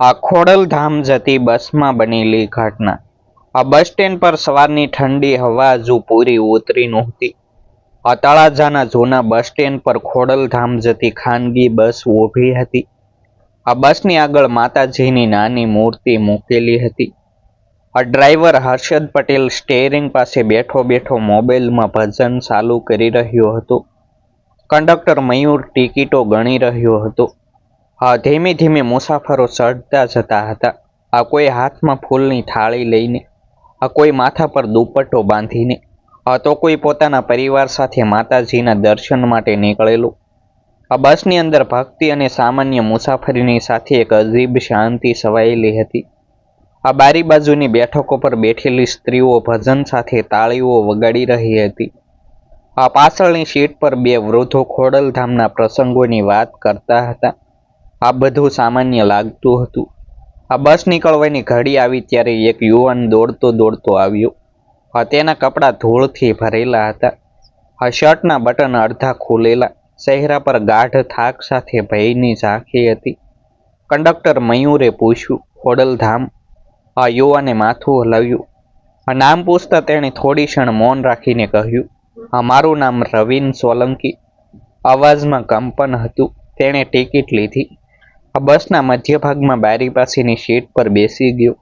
આ ખોડલધામ જતી બસમાં બનેલી ઘટના. આ બસ સ્ટેન્ડ પર સવારની ઠંડી હવા હજુ પૂરી ઉતરી નહોતી. આ તળાજાના જૂના બસ સ્ટેન્ડ પર ખોડલધામ જતી ખાનગી બસ ઊભી હતી. આ બસની આગળ માતાજીની નાની મૂર્તિ મૂકેલી હતી. આ ડ્રાઈવર હર્ષદ પટેલ સ્ટેરિંગ પાસે બેઠો બેઠો મોબાઈલમાં ભજન ચાલુ કરી રહ્યો હતો. કંડક્ટર મયુર ટિકિટો ગણી રહ્યો હતો. ધીમે ધીમે મુસાફરો ચડતા જતા હતા. આ કોઈ હાથમાં ફૂલની થાળી લઈને, આ કોઈ માથા પર દુપટ્ટો બાંધીને, આ તો કોઈ પોતાના પરિવાર સાથે માતાજીના દર્શન માટે નીકળેલું. આ બસની અંદર ભક્તિ અને સામાન્ય મુસાફરીની સાથે એક અજીબ શાંતિ સવાયેલી હતી. આ બારી બાજુની બેઠકો પર બેઠેલી સ્ત્રીઓ ભજન સાથે તાળીઓ વગાડી રહી હતી. આ પાછળની સીટ પર બે વૃદ્ધો ખોડલધામના પ્રસંગોની વાત કરતા હતા. આ બધું સામાન્ય લાગતું હતું. આ બસ નીકળવાની ઘડી આવી ત્યારે એક યુવાન દોડતો દોડતો આવ્યો. તેના કપડાં ધૂળથી ભરેલા હતા. આ શર્ટના બટન અડધા ખુલેલા. ચહેરા પર ગાઢ થાક સાથે ભયની ઝાંખી હતી. કંડક્ટર મયુરે પૂછ્યું ખોડલધામ આ યુવાને માથું હલાવ્યું. આ નામ પૂછતા તેણે થોડી ક્ષણ મૌન રાખીને કહ્યું, આ મારું નામ રવિન સોલંકી. અવાજમાં કંપન હતું. તેણે ટિકિટ લીધી. આ બસના મધ્ય ભાગમાં બારી પાસેની સીટ પર બેસી ગયો.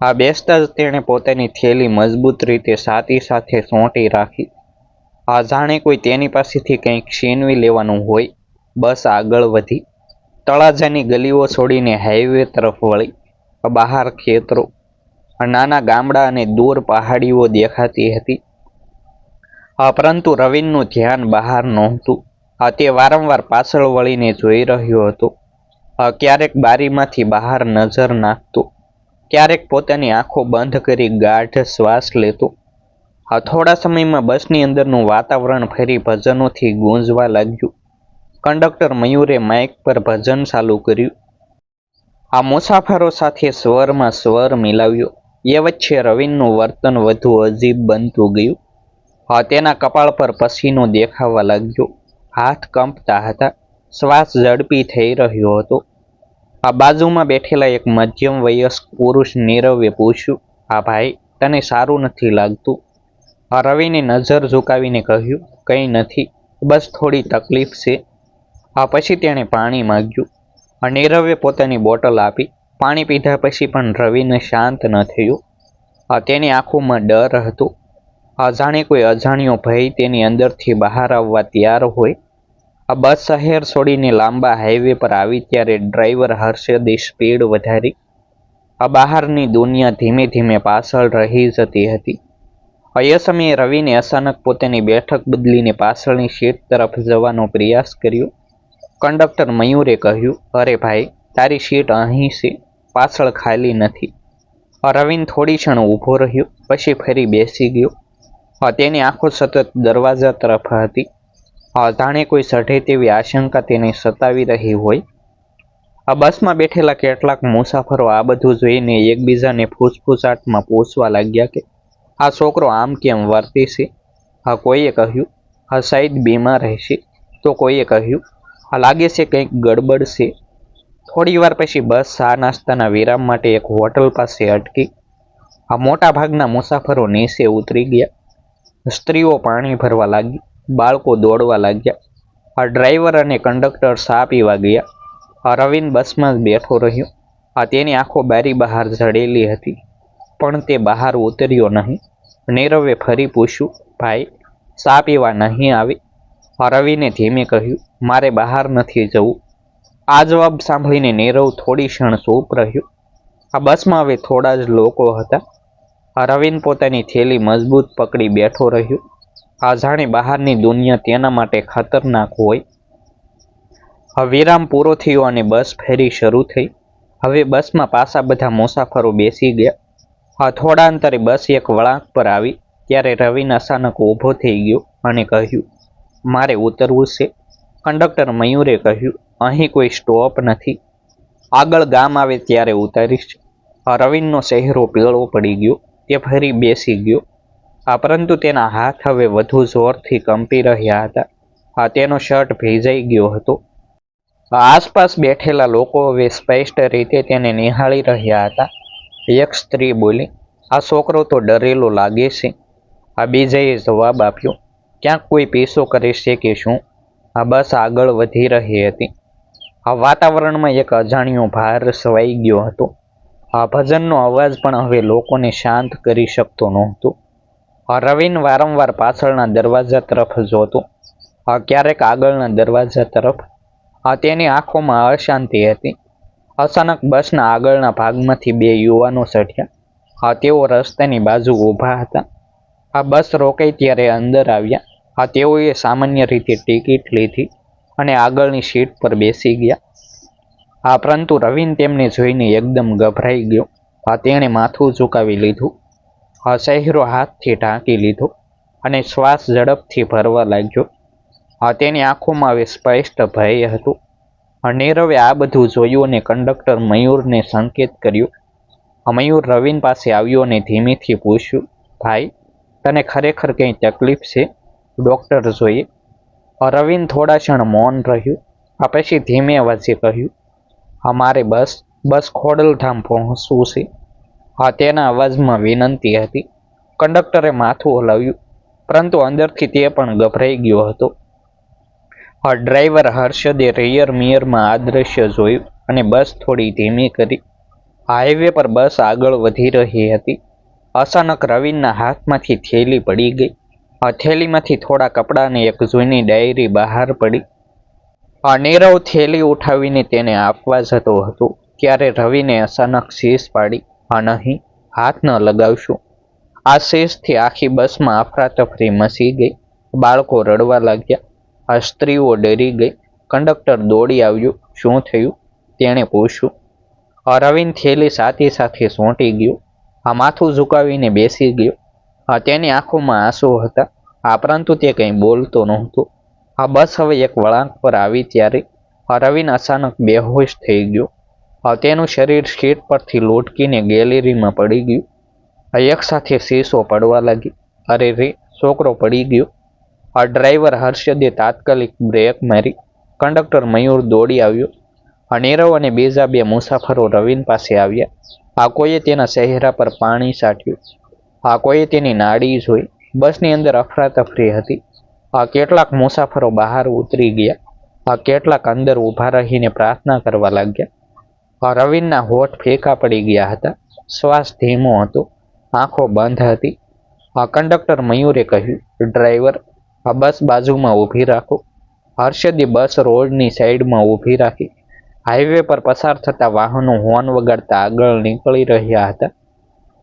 આ બેસતા જ તેણે પોતાની થેલી મજબૂત રીતે સાતી સાથે સોંટી રાખી. આ જાણે કોઈ તેની પાસેથી કંઈક છીનવી લેવાનું હોય. બસ આગળ વધી. તળાજાની ગલીઓ છોડીને હાઈવે તરફ વળી. બહાર ખેતરો. નાના ગામડા અને દૂર પહાડીઓ દેખાતી હતી. આ પરંતુ રવિનનું ધ્યાન બહાર નહોતું. આ તે વારંવાર પાછળ વળીને જોઈ રહ્યો હતો. ક્યારેક બારીમાંથી બહાર નજર નાખતો, ક્યારેક પોતાની આંખો બંધ કરી ગાઢ શ્વાસ લેતો. થોડા સમયમાં બસની અંદરનું વાતાવરણ ફરી ભજનોથી ગુંજવા લાગ્યું. કંડક્ટર મયુરે માઇક પર ભજન ચાલુ કર્યું. આ મુસાફરો સાથે સ્વરમાં સ્વર મિલાવ્યો. એ વચ્ચે રવિનનું વર્તન વધુ અજીબ બનતું ગયું. હા, તેના કપાળ પર પસીનો દેખાવા લાગ્યો. હાથ કંપતા હતા. શ્વાસ ઝડપી થઈ રહ્યો હતો. આ બાજુમાં બેઠેલા એક મધ્યમ વયસ્ક પુરુષ નીરવે પૂછ્યું, આ ભાઈ, તને સારું નથી લાગતું? આ રવિને નજર ઝુકાવીને કહ્યું, કંઈ નથી, બસ થોડી તકલીફ છે. આ પછી તેણે પાણી માંગ્યું આ નીરવે પોતાની બોટલ આપી. પાણી પીધા પછી પણ રવિને શાંત ન થયું. આ તેની આંખોમાં ડર હતો. આ જાણે કોઈ અજાણ્યો ભય તેની અંદરથી બહાર આવવા તૈયાર હોય આ બસ શહેર છોડીને લાંબા હાઈવે પર આવી ત્યારે ડ્રાઈવર હર્ષદે સ્પીડ વધારી. આ બહારની દુનિયા ધીમે ધીમે પાછળ રહી જતી હતી. એ સમયે રવિને અચાનક પોતાની બેઠક બદલીને પાછળની સીટ તરફ જવાનો પ્રયાસ કર્યો. કંડક્ટર મયુરે કહ્યું, અરે ભાઈ, તારી સીટ અહીં છે, પાછળ ખાલી નથી. રવિન થોડી ક્ષણ ઊભો રહ્યો, પછી ફરી બેસી ગયો. તેની આંખો સતત દરવાજા તરફ હતી. આ જાણે કોઈ સઢે તેવી આશંકા તેને સતાવી રહી હોય. આ બસમાં બેઠેલા કેટલાક મુસાફરો આ બધું જોઈને એકબીજાને ફૂસફૂસાટમાં પૂછવા લાગ્યા કે, આ છોકરો આમ કેમ વર્તે છે આ કોઈએ કહ્યું, આ સાઈદ બીમાર રહેશે. તો કોઈએ કહ્યું, આ લાગે છે કંઈક ગડબડ છે. થોડી વાર પછી બસ ચા નાસ્તાના વિરામ માટે એક હોટલ પાસે અટકી. આ મોટા ભાગના મુસાફરો નીચે ઉતરી ગયા. સ્ત્રીઓ પાણી ભરવા લાગી. બાળકો દોડવા લાગ્યા. આ ડ્રાઈવર અને કંડક્ટર સા પીવા ગયા. આ રવિન બસમાં જ બેઠો રહ્યો. આ તેની આંખો બારી બહાર જડેલી હતી, પણ તે બહાર ઉતર્યો નહીં. નીરવે ફરી પૂછ્યું, ભાઈ, સા પીવા નહીં આવી? રવિને ધીમે કહ્યું, મારે બહાર નથી જવું. આ જવાબ સાંભળીને નીરવ થોડી ક્ષણ ચૂપ રહ્યો. આ બસમાં હવે થોડા જ લોકો હતા. રવિન પોતાની થેલી મજબૂત પકડી બેઠો રહ્યો. આ જાણે બહારની દુનિયા તેના માટે ખતરનાક હોય. વિરામ પૂરો થયો અને બસ ફેરી શરૂ થઈ. હવે બસમાં પાછા બધા મુસાફરો બેસી ગયા. આ થોડા અંતરે બસ એક વળાંક પર આવી, ત્યારે રવિન અચાનક ઊભો થઈ ગયો અને કહ્યું, મારે ઉતરવું છે. કંડક્ટર મયુરે કહ્યું, અહીં કોઈ સ્ટોપ નથી. આગળ ગામ આવે ત્યારે ઉતારીશ. રવિનનો ચહેરો પીળો પડી ગયો, તે ફરી બેસી ગયો. આ પરંતુ તેના હાથ હવે વધુ જોરથી કંપી રહ્યા હતા. આ તેનો શર્ટ ભીજાઈ ગયો હતો. આસપાસ બેઠેલા લોકો હવે સ્પષ્ટ રીતે તેને નિહાળી રહ્યા હતા. એક સ્ત્રી બોલી, આ છોકરો તો ડરેલો લાગે છે. આ બીજાએ જવાબ આપ્યો, ક્યાંક કોઈ પીસો કરે છે કે શું? આ બસ આગળ વધી રહી હતી. આ વાતાવરણમાં એક અજાણ્યો ભાર સવાઈ ગયો હતો. આ ભજનનો અવાજ પણ હવે લોકોને શાંત કરી શકતો નહોતો. રવિન વારંવાર પાછળના દરવાજા તરફ જોતો. ક્યારેક આગળના દરવાજા તરફ. તેની આંખોમાં અશાંતિ હતી. અચાનક બસના આગળના ભાગમાંથી બે યુવાનો ચઢ્યા. તેઓ રસ્તાની બાજુ ઊભા હતા. આ બસ રોકાઈ ત્યારે અંદર આવ્યા. આ તેઓએ સામાન્ય રીતે ટિકિટ લીધી અને આગળની સીટ પર બેસી ગયા. આ પરંતુ રવિન તેમને જોઈને એકદમ ગભરાઈ ગયો. આ તેણે માથું ઝુકાવી લીધું. આ ચહેરો હાથથી ઢાંકી લીધો અને શ્વાસ ઝડપથી ભરવા લાગ્યો. તેની આંખોમાં હવે સ્પષ્ટ ભય હતું. નીરવે આ બધું જોયું અને કંડક્ટર મયુરને સંકેત કર્યો. મયુર રવિન પાસે આવ્યો અને ધીમેથી પૂછ્યું, ભાઈ, તને ખરેખર કંઈ તકલીફ છે? ડૉક્ટર જોઈએ. રવિન થોડા ક્ષણ મૌન રહ્યું, આ પછી ધીમે અવાજે કહ્યું, અમારે બસ બસ ખોડલધામ પહોંચવું છે. હા, તેના અવાજમાં વિનંતી હતી. કંડક્ટરે માથું હલાવ્યું, પરંતુ અંદરથી તે પણ ગભરાઈ ગયો હતો. ડ્રાઈવર હર્ષદે રિયર મિયરમાં આ દ્રશ્ય જોયું અને બસ થોડી ધીમી કરી. હાઈવે પર બસ આગળ વધી રહી હતી. અચાનક રવિનના હાથમાંથી થેલી પડી ગઈ. આ થેલીમાંથી થોડા કપડાં એક જૂની ડાયરી બહાર પડી. આ નીરવ થેલી ઉઠાવીને તેને આપવા જતો હતો, ત્યારે રવિને અચાનક શીશ પાડી. આ નહીં, હાથ ન લગાવશું. આ શેષથી આખી બસમાં અફરાતફરી મસી ગઈ. બાળકો રડવા લાગ્યા. આ સ્ત્રીઓ ડરી ગઈ. કંડક્ટર દોડી આવ્યું. શું થયું? તેણે પૂછ્યું. અરવિંદ થેલી સાથી સાથે સોંટી ગયો. આ માથું ઝુકાવીને બેસી ગયો. તેની આંખોમાં આંસુ હતા. આ પરંતુ તે કંઈ બોલતો નહોતો. આ બસ હવે એક વળાંક પર આવી ત્યારે અરવિંદ અચાનક બેહોશ થઈ ગયો. તેનું શરીર સીટ પરથી લોટકીને ગેલેરીમાં પડી ગયું. એક સાથે શીશો પડવા લાગી. અરે રે, છોકરો પડી ગયો. આ ડ્રાઈવર હર્ષદે તાત્કાલિક બ્રેક મારી. કંડક્ટર મયુર દોડી આવ્યો. નીરવ અને બીજા બે મુસાફરો રવિન પાસે આવ્યા. આ કોઈએ તેના ચહેરા પર પાણી સાટ્યું આ કોઈએ તેની નાડી જોઈ. બસની અંદર અફરાતફરી હતી. આ કેટલાક મુસાફરો બહાર ઉતરી ગયા. આ કેટલાક અંદર ઊભા રહીને પ્રાર્થના કરવા લાગ્યા. રવિનના હોઠ ફેંકા પડી ગયા હતા. શ્વાસ ધીમો હતો. આંખો બંધ હતી. આ કંડક્ટર મયુરે કહ્યું, ડ્રાઈવર, આ બસ બાજુમાં ઊભી રાખો. હર્ષદે બસ રોડની સાઈડમાં ઊભી રાખી. હાઈવે પર પસાર થતા વાહનો હોર્ન વગાડતા આગળ નીકળી રહ્યા હતા.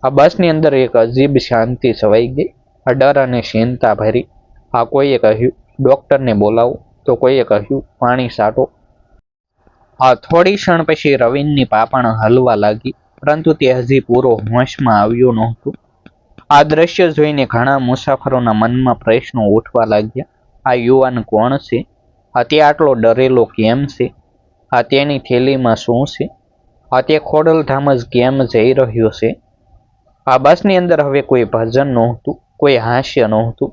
આ બસની અંદર એક અજીબ શાંતિ છવાઈ ગઈ. અડર ડર અને ચિંતા ભરી. આ કોઈએ કહ્યું, ડોક્ટરને બોલાવો. તો કોઈએ કહ્યું, પાણી સાટો. આ થોડી ક્ષણ પછી રવિનની પાપણ હલવા લાગી, પરંતુ તે હજી પૂરો હોશમાં આવ્યો નહોતું. આ દ્રશ્ય જોઈને ઘણા મુસાફરોના મનમાં પ્રશ્નો ઉઠવા લાગ્યા. આ યુવાન કોણ છે? આ તે આટલો ડરેલો કેમ છે? આ તેની થેલીમાં શું છે? આ તે ખોડલધામ જ કેમ જઈ રહ્યો છે? આ બસની અંદર હવે કોઈ ભજન નહોતું, કોઈ હાસ્ય નહોતું.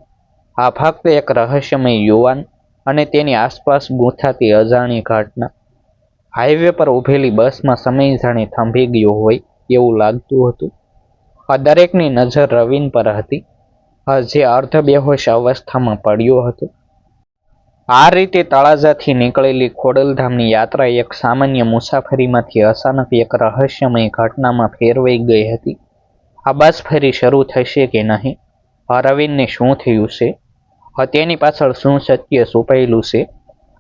આ ફક્ત એક રહસ્યમય યુવાન અને તેની આસપાસ ગૂંથાતી અજાણી ઘટના હાઈવે પર ઊભેલી બસમાં સમય જાણે થંભી ગયો હોય એવું લાગતું હતું. આ દરેકની નજર રવિન પર હતી. હજે અર્ધ બેહોશ અવસ્થામાં પડ્યો હતો. આ રીતે તળાજાથી નીકળેલી ખોડલધામની યાત્રા એક સામાન્ય મુસાફરીમાંથી અચાનક એક રહસ્યમય ઘટનામાં ફેરવાઈ ગઈ હતી. આ બસ ફરી શરૂ થશે કે નહીં? અરવિંદને શું થયું છે? તેની પાછળ શું સત્ય છુપાયેલું છે?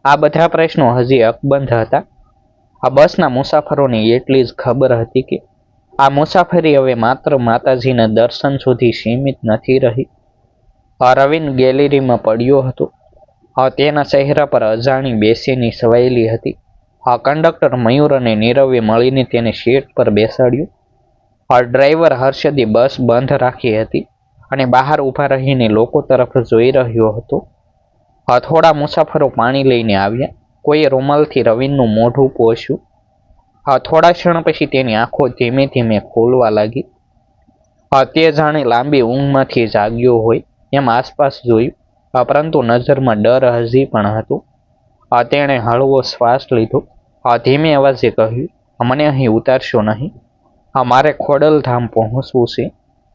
આ બધા પ્રશ્નો હજી અકબંધ હતા. આ બસના મુસાફરોને એટલી જ ખબર હતી કે આ મુસાફરી હવે માત્ર માતાજીના દર્શન સુધી સીમિત નથી રહી. અરવિંદ ગેલેરીમાં પડ્યો હતો. તેના ચહેરા પર અજાણી બેસીની સવાયેલી હતી. આ કંડક્ટર મયુર અને નીરવે મળીને તેને સીટ પર બેસાડ્યું. આ ડ્રાઈવર હર્ષદી બસ બંધ રાખી હતી અને બહાર ઊભા રહીને લોકો તરફ જોઈ રહ્યો હતો. આ થોડા મુસાફરો પાણી લઈને આવ્યા. કોઈએ રૂમાલથી રવિનનું મોઢું પોષ્યું આ થોડા ક્ષણ પછી તેની આંખો ધીમે ધીમે ખોલવા લાગી. આ તે જાણે લાંબી ઊંઘમાંથી જાગ્યો હોય એમ આસપાસ જોયું. આ પરંતુ નજરમાં ડર હજી પણ હતું. આ તેણે હળવો શ્વાસ લીધો. આ ધીમે અવાજે કહ્યું, મને અહીં ઉતારશો નહીં. આ મારે ખોડલધામ પહોંચવું છે.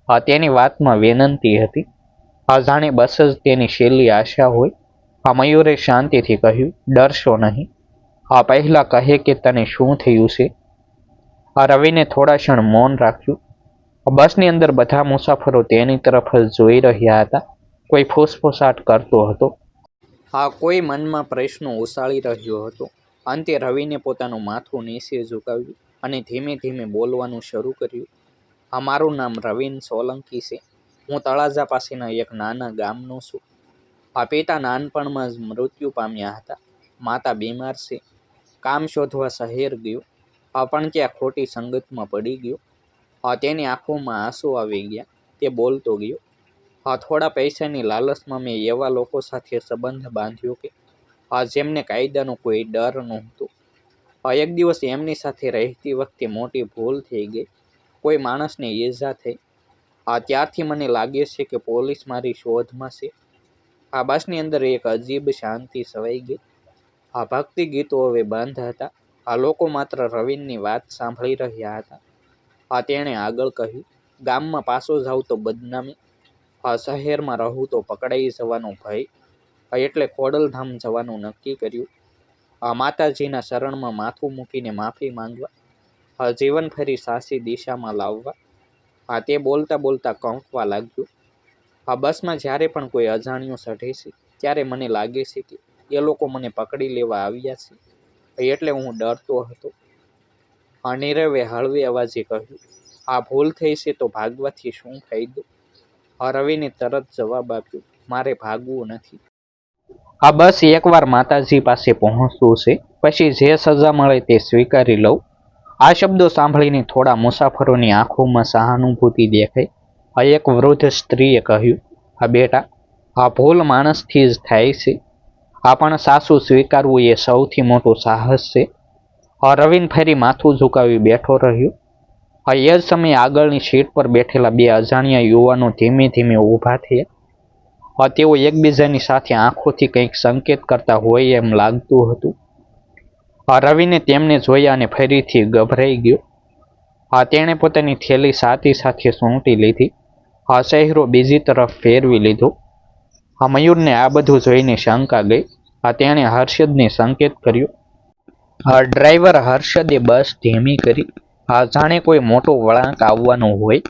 આ તેની વાતમાં વિનંતી હતી. આ જાણે બસ જ તેની છેલ્લી આશા હોય આ મયુરે શાંતિથી કહ્યું, ડરશો નહીં. આ પહેલા કહે કે તને શું થયું છે? આ રવિને થોડા ક્ષણ મૌન રાખ્યું. બસની અંદર બધા મુસાફરો તેની તરફ જ જોઈ રહ્યા હતા. કોઈ ફૂસફૂસાટ કરતો હતો. આ કોઈ મનમાં પ્રશ્નો ઉછાળી રહ્યો હતો. અંતે રવિને પોતાનું માથું નીચે ઝુકાવ્યું અને ધીમે ધીમે બોલવાનું શરૂ કર્યું. આ મારું નામ રવિન સોલંકી છે. હું તળાજા પાસેના એક નાના ગામનો છું. આ પિતા નાનપણમાં જ મૃત્યુ પામ્યા હતા. માતા બીમાર છે. કામ શોધવા શહેર ગયો. આ પણ ત્યાં ખોટી સંગતમાં પડી ગયો. આ તેની આંખોમાં આંસુ આવી ગયા. તે બોલતો ગયો આ થોડા પૈસાની લાલચમાં મેં એવા લોકો સાથે સંબંધ બાંધ્યો કે, આ જેમને કાયદાનો કોઈ ડર નહોતો. આ એક દિવસ એમની સાથે રહેતી વખતે મોટી ભૂલ થઈ ગઈ. કોઈ માણસને ઈજા થઈ. આ ત્યારથી મને લાગે છે કે પોલીસ મારી શોધમાં છે. આ બસની અંદર એક અજીબ શાંતિ છવાઈ ગઈ. આ ભક્તિ ગીતો હવે બંધ હતા. આ લોકો માત્ર રવિનની વાત સાંભળી રહ્યા હતા. આ તેણે આગળ કહ્યું, ગામમાં પાછો જાવ તો બદનામી. આ શહેરમાં રહું તો પકડાઈ જવાનો ભય. એટલે ખોડલધામ જવાનું નક્કી કર્યું. આ માતાજીના શરણમાં માથું મૂકીને માફી માંગવા. આ જીવન ફરી સાસી દિશામાં લાવવા. આ તે બોલતા બોલતા કંપવા લાગ્યું. આ બસમાં જ્યારે પણ કોઈ અજાણ્યો ચઢે છે, ત્યારે મને લાગે છે કે એ લોકો મને પકડી લેવા આવ્યા છે. એટલે હું ડરતો હતો. અનિરવે નીરવે હળવે અવાજે કહ્યું, આ ભૂલ થઈ છે તો ભાગવાથી શું ફાયદો? રવિને તરત જવાબ આપ્યો, મારે ભાગવું નથી. આ બસ એકવાર માતાજી પાસે પહોંચવું છે પછી જે સજા મળે તે સ્વીકારી લઉં. આ શબ્દો સાંભળીને થોડા મુસાફરોની આંખોમાં સહાનુભૂતિ દેખાઈ. આ એક વૃદ્ધ સ્ત્રીએ કહ્યું આ બેટા, આ ભૂલ માણસથી જ થાય છે. આ પણ સાસુ સ્વીકારવું એ સૌથી મોટું સાહસ છે. અરવિંદ ફેરી માથું ઝુકાવી બેઠો રહ્યો. આ એ જ સમયે આગળની સીટ પર બેઠેલા બે અજાણ્યા યુવાનો ધીમે ધીમે ઊભા થયા. આ તેઓ એકબીજાની સાથે આંખોથી કંઈક સંકેત કરતા હોય એમ લાગતું હતું. રવિને તેમને જોયા અને ફરીથી ગભરાઈ ગયો. આ તેણે પોતાની થેલી સાથી સાથે સૂંટી લીધી. આ ચહેરો બીજી તરફ ફેરવી લીધો. આ મયુરને આ બધું જોઈને શંકા ગઈ. આ તેણે હર્ષદને સંકેત કર્યો. આ ડ્રાઈવર હર્ષદે બસ ધીમી કરી. આ જાણે કોઈ મોટો વળાંક આવવાનો હોય.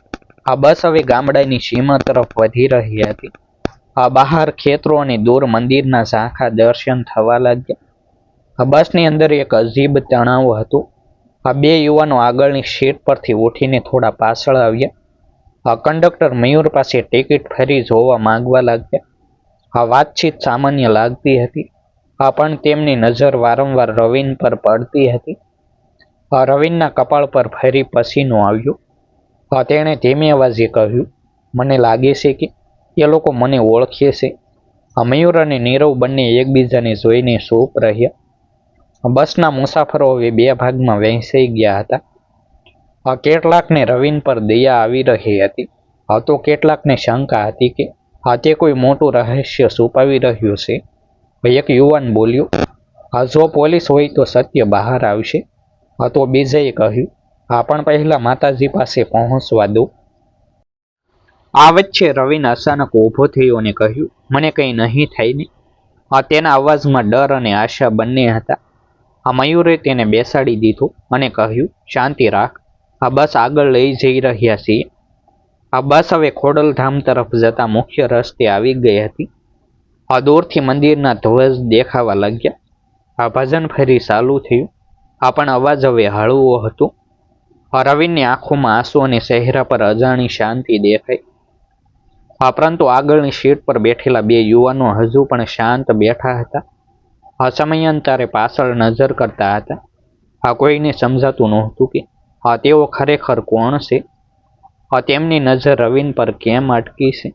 આ બસ હવે ગામડાની સીમા તરફ વધી રહી હતી. આ બહાર ખેતરો અને દૂર મંદિરના ઝાંખા દર્શન થવા લાગ્યા. આ બસની અંદર એક અજીબ તણાવ હતો. આ બે યુવાનો આગળની સીટ પરથી ઉઠીને થોડા પાછળ આવ્યા. કંડક્ટર મયુર પાસે ટિકિટ ફરી જોવા માંગવા લાગ્યા. આ વાતચીત સામાન્ય લાગતી હતી. આ પણ તેમની નજર વારંવાર રવિન પર પડતી હતી. આ રવિનના કપાળ પર ફરી પસીનો આવ્યો. આ તેણે ધીમે અવાજે કહ્યું, મને લાગે છે કે એ લોકો મને ઓળખે છે. આ મયુર અને નીરવ બંને એકબીજાને જોઈને સૂપ રહ્યા. બસના મુસાફરો હવે બે ભાગમાં વહેંચાઈ ગયા હતા. કેટલાકને રવિન પર દયા આવી રહી હતી. તો કેટલાકને શંકા હતી કે આ તે કોઈ મોટું રહસ્ય છુપાવી રહ્યું છે. એક યુવાન બોલ્યો, આ જો પોલીસ હોય તો સત્ય બહાર આવશે. આ તો બીજેએ કહ્યું, આ પણ પહેલા માતાજી પાસે પહોંચવા દો. આ વચ્ચે રવિન અચાનક ઊભો થયો અને કહ્યું, મને કંઈ નહીં થાય ને. આ તેના અવાજમાં ડર અને આશા બંને હતા. આ મયુરે તેને બેસાડી દીધો અને કહ્યું, શાંતિ રાખ. આ બસ આગળ લઈ જઈ રહ્યા છીએ. આ બસ હવે ખોડલધામ તરફ જતા મુખ્ય રસ્તે આવી ગઈ હતી. આ દૂરથી મંદિરના ધ્વજ દેખાવા લાગ્યા. આ ભજન ફરી ચાલુ થયું. આ પણ અવાજ હવે હળવો હતો. રવિનની આંખોમાં આંસુ અને ચહેરા પર અજાણી શાંતિ દેખાઈ. આ પરંતુ આગળની સીટ પર બેઠેલા બે યુવાનો હજુ પણ શાંત બેઠા હતા. આ સમયાંતરે પાછળ નજર કરતા હતા. આ કોઈને સમજાતું નહોતું કે તેઓ ખરેખર કોણ છે? તેમની નજર રવિન પર કેમ અટકી છે?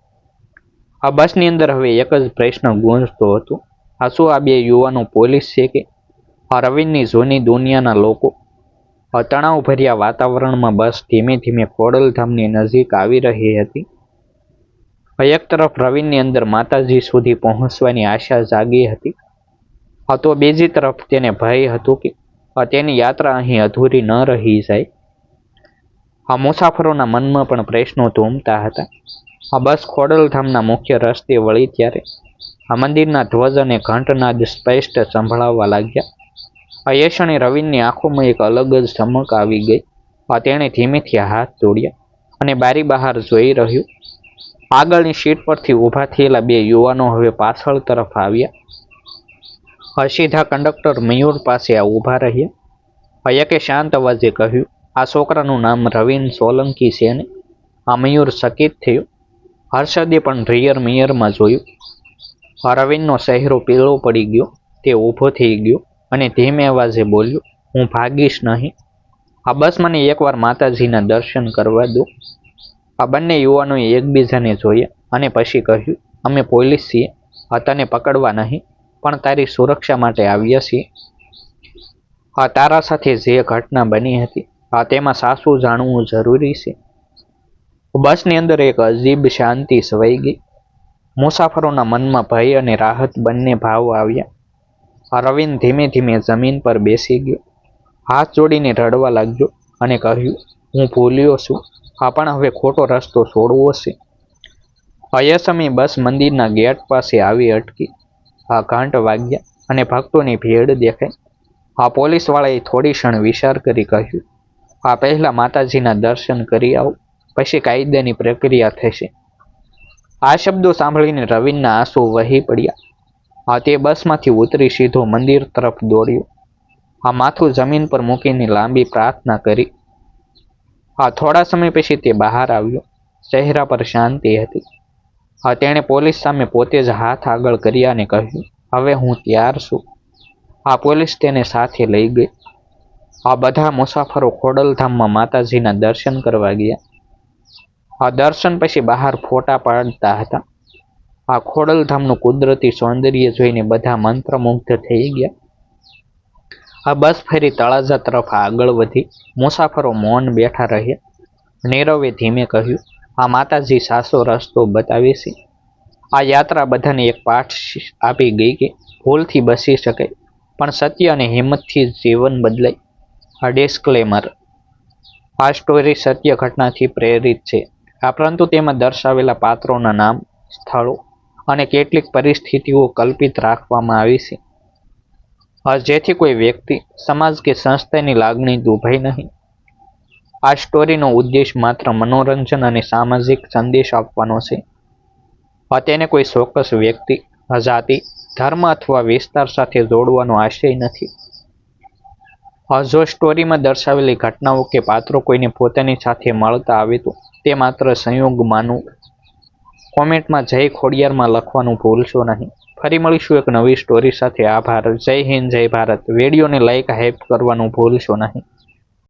આ બસની અંદર હવે એક જ પ્રશ્ન ગુંજતો હતો. આ શું આ બે યુવાનો પોલીસ છે કે? આ રવિનની જૂની દુનિયાના લોકો. તણાવભર્યા વાતાવરણમાં બસ ધીમે ધીમે ખોડલધામની નજીક આવી રહી હતી. એક તરફ રવિનની અંદર માતાજી સુધી પહોંચવાની આશા જાગી હતી. તો બીજી તરફ તેને ભય હતું કે તેની યાત્રા અહીં અધૂરી ન રહી જાય. આ મુસાફરોના મનમાં પણ પ્રશ્નો ધૂમતા હતા. આ બસ ખોડલધામના મુખ્ય રસ્તે વળી ત્યારે આ મંદિરના ધ્વજ અને ઘંટનાદ સ્પષ્ટ સંભળાવવા લાગ્યા. આ યશણે રવિનની આંખોમાં એક અલગ જ ચમક આવી ગઈ. આ તેણે ધીમેથી હાથ જોડ્યા અને બારી બહાર જોઈ રહ્યું. આગળની સીટ પરથી ઊભા થયેલા બે યુવાનો હવે પાછળ તરફ આવ્યા. હસીધા કંડક્ટર મયુર પાસે આ ઊભા રહ્યા. અયકે શાંત અવાજે કહ્યું આ છોકરાનું નામ રવિન સોલંકી છે ને? આ મયુર સકિત થયું. હર્ષદે પણ રિયર મિયરમાં જોયું. આ રવિનનો ચહેરો પીળો પડી ગયો. તે ઊભો થઈ ગયો અને ધીમે અવાજે બોલ્યો, હું ભાગીશ નહીં. આ બસ મને એકવાર માતાજીના દર્શન કરવા દો. આ બંને યુવાનોએ એકબીજાને જોયા અને પછી કહ્યું, અમે પોલીસ છીએ. આ તને પકડવા નહીં, પણ તારી સુરક્ષા માટે આવ્યા છીએ. આ તારા સાથે જે ઘટના બની હતી આ તેમાં સાસુ જાણવું જરૂરી છે. બસની અંદર એક અજીબ શાંતિ સવાઈ ગઈ. મુસાફરોના મનમાં ભય અને રાહત બંને ભાવ આવ્યા. આ રવિન ધીમે ધીમે જમીન પર બેસી ગયો. હાથ જોડીને રડવા લાગ્યો અને કહ્યું, હું ભૂલ્યો છું. આ પણ હવે ખોટો રસ્તો છોડવો છે. અયસમી બસ મંદિરના ગેટ પાસે આવી અટકી. આ ઘાંટ વાગ્યા અને ભક્તોની ભીડ દેખાઈ. આ પોલીસવાળાએ થોડી ક્ષણ વિચાર કરી કહ્યું આ પહેલા માતાજીના દર્શન કરી આવો. પછી કાયદાની પ્રક્રિયા થશે. આ શબ્દો સાંભળીને રવિનના આંસુ વહી પડ્યા. આ તે બસમાંથી ઉતરી સીધો મંદિર તરફ દોડ્યો. આ માથું જમીન પર મૂકીને લાંબી પ્રાર્થના કરી. આ થોડા સમય પછી તે બહાર આવ્યો. ચહેરા પર શાંતિ હતી. આ તેણે પોલીસ સામે પોતે જ હાથ આગળ કર્યા અને કહ્યું, હવે હું તૈયાર છું. આ પોલીસ તેને સાથે લઈ ગઈ. આ બધા મુસાફરો ખોડલધામમાં માતાજીના દર્શન કરવા ગયા. આ દર્શન પછી બહાર ફોટા પાડતા હતા. આ ખોડલધામનું કુદરતી સૌંદર્ય જોઈને બધા મંત્રમુગ્ધ થઈ ગયા. આ બસ ફેરી તળાજા તરફ આગળ વધી મુસાફરો મૌન બેઠા રહ્યા. નીરવે ધીમે કહ્યું, આ માતાજી સાસો રસ્તો બતાવે આ યાત્રા બધાને એક પાઠ આપી ગઈ કે ભૂલથી બસી શકાય, પણ સત્ય અને હિંમતથી જીવન બદલાય. આ ડિસ્ક્લેમર આ સ્ટોરી સત્ય ઘટનાથી પ્રેરિત છે. આ પરંતુ તેમાં દર્શાવેલા પાત્રોના નામ, સ્થળો અને કેટલીક પરિસ્થિતિઓ કલ્પિત રાખવામાં આવી છે. જેથી કોઈ વ્યક્તિ, સમાજ કે સંસ્થાની લાગણી દુભાઈ નહીં. આ સ્ટોરીનો ઉદ્દેશ માત્ર મનોરંજન અને સામાજિક સંદેશ આપવાનો છે. તેને કોઈ ચોક્કસ વ્યક્તિ, જાતિ, ધર્મ અથવા વિસ્તાર સાથે જોડવાનો આશય નથી. જો સ્ટોરીમાં દર્શાવેલી ઘટનાઓ કે પાત્રો કોઈને પોતાની સાથે મળતા આવે તો તે માત્ર સંયોગ માનવું. કોમેન્ટમાં જય ખોડિયારમાં લખવાનું ભૂલશો નહીં. ફરી મળીશું એક નવી સ્ટોરી સાથે. આભાર. જય હિન્દ, જય ભારત. વિડીયોને લાઈક હાઇપ કરવાનું ભૂલશો નહીં.